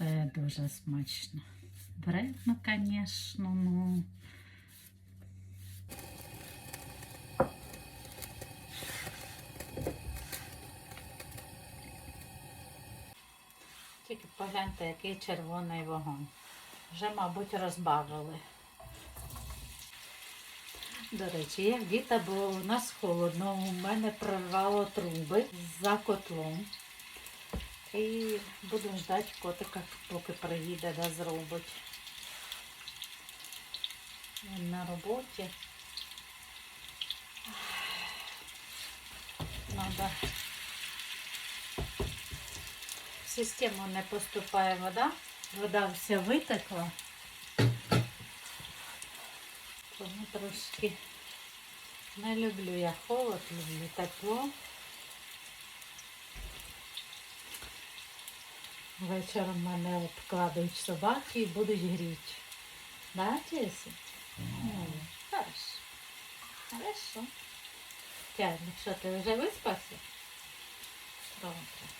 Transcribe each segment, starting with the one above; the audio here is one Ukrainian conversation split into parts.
Це дуже смачно. Вредно, звісно, ну. Тільки погляньте, який червоний вогонь. Вже, мабуть, розбавили. До речі, як діта, бо у нас холодно, у мене прорвало труби за котлом. І будемо ждати котика, поки приїде да зробить. Він на роботі. Надо. В систему не поступає вода. Вода вся витекла. Тому трошки не люблю я холод, люблю тепло. Вечором мене обкладають собаки і будуть гріти. Да, Тісі? Ну, хорошо. Хорошо. ну що ти вже виспався? Добре.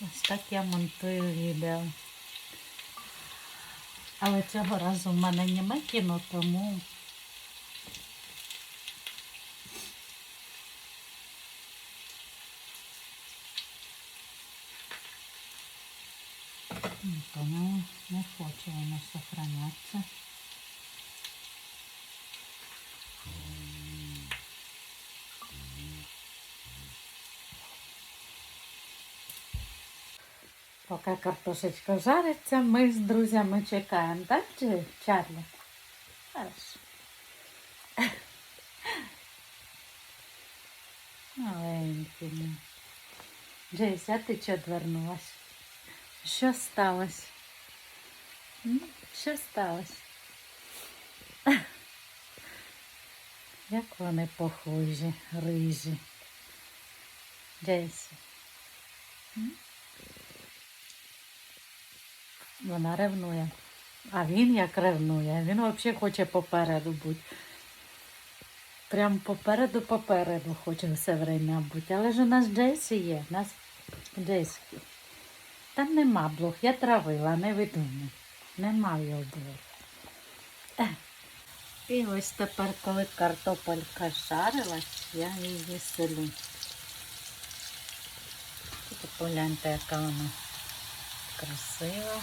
Ось так я монтую відео. Але цього разу в мене нема кіно, тому тому не хоче воно сохранятися. Поки картошечка жариться, ми з друзями чекаємо, так, чи Чарлі? Хорошо. Маленький. мій. Джейсь, а ти чого двернулась? Що сталося? Що сталося? Як вони похожі, рижі. Джейсі. Вона ревнує. А він як ревнує. Він взагалі хоче попереду бути. Прям попереду, попереду хоче все время бути. Але ж у нас Джейсі є. У нас Джейсі. Там нема блох. Я травила, не видумай. Нема його блох. І ось тепер, коли картопелька жарилась, я її селю. Погляньте, яка вона красива.